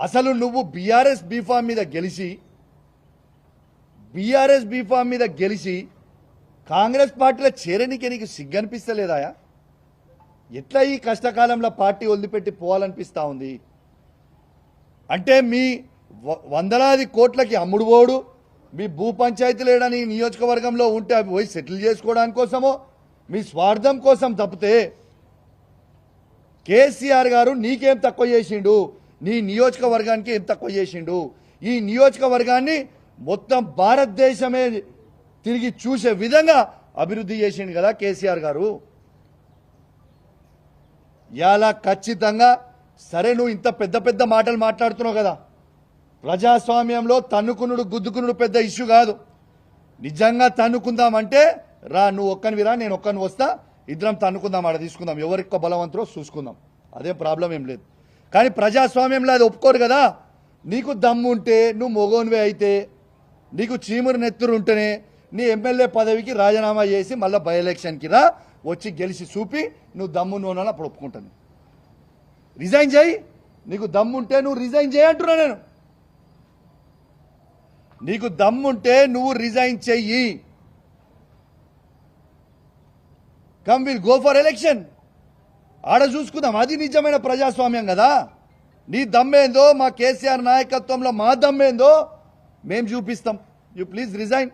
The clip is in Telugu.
అసలు నువ్వు బీఆర్ఎస్ బీఫామ్ మీద గెలిచి బీఆర్ఎస్ బీఫామ్ మీద గెలిచి కాంగ్రెస్ పార్టీలో చేరనికి నీకు సిగ్గనిపిస్తలేదాయా? ఎట్లా ఈ కష్టకాలంలో పార్టీ వదిలిపెట్టి పోవాలనిపిస్తా ఉంది? అంటే మీ వ- వందలాది కోట్లకి అమ్ముడు పోడు మీ భూ పంచాయతీలు ఏడని నియోజకవర్గంలో ఉంటే అవి పోయి సెటిల్ చేసుకోవడానికి కోసమో మీ స్వార్థం కోసం తప్పితే కేసీఆర్ గారు నీకేం తక్కువ చేసిండు? నీ నియోజకవర్గానికి ఏం తక్కువ చేసిండు. ఈ నియోజకవర్గాన్ని మొత్తం భారతదేశమే తిరిగి చూసే విధంగా అభివృద్ధి చేసిండు కదా కేసీఆర్ గారు. ఇలా ఖచ్చితంగా సరే నువ్వు ఇంత పెద్ద పెద్ద మాటలు మాట్లాడుతున్నావు కదా. ప్రజాస్వామ్యంలో తన్నుకునుడు గుద్దుకునుడు పెద్ద ఇష్యూ కాదు. నిజంగా తన్నుకుందామంటే రా నువ్వు ఒక్కనివిరా నేను ఒక్కని వస్తా. ఇద్దరం తన్నుకుందాం ఆడ తీసుకుందాం. ఎవరికో బలవంతరో చూసుకుందాం. అదే ప్రాబ్లం ఏం లేదు. కానీ ప్రజాస్వామ్యంలో అది ఒప్పుకోరు కదా. నీకు దమ్ము ఉంటే నువ్వు మొగోనివే అయితే నీకు చీమురు నెత్తురు ఉంటేనే నీ ఎమ్మెల్యే పదవికి రాజీనామా చేసి మళ్ళీ బై ఎలక్షన్కి రా వచ్చి గెలిచి చూపి నువ్వు దమ్ము నూనె అప్పుడు ఒప్పుకుంటాను. రిజైన్ చేయి. నీకు దమ్ముంటే నువ్వు రిజైన్ చేయంటున్నా నేను. నీకు దమ్ముంటే నువ్వు రిజైన్ చెయ్యి. Come will go for election ఆడ చూసుకుందాం. అది నిజమైన ప్రజాస్వామ్యం కదా. నీ దమ్మేందో మా కేసీఆర్ నాయకత్వంలో మా దమ్మేందో మేము చూపిస్తాం. You please resign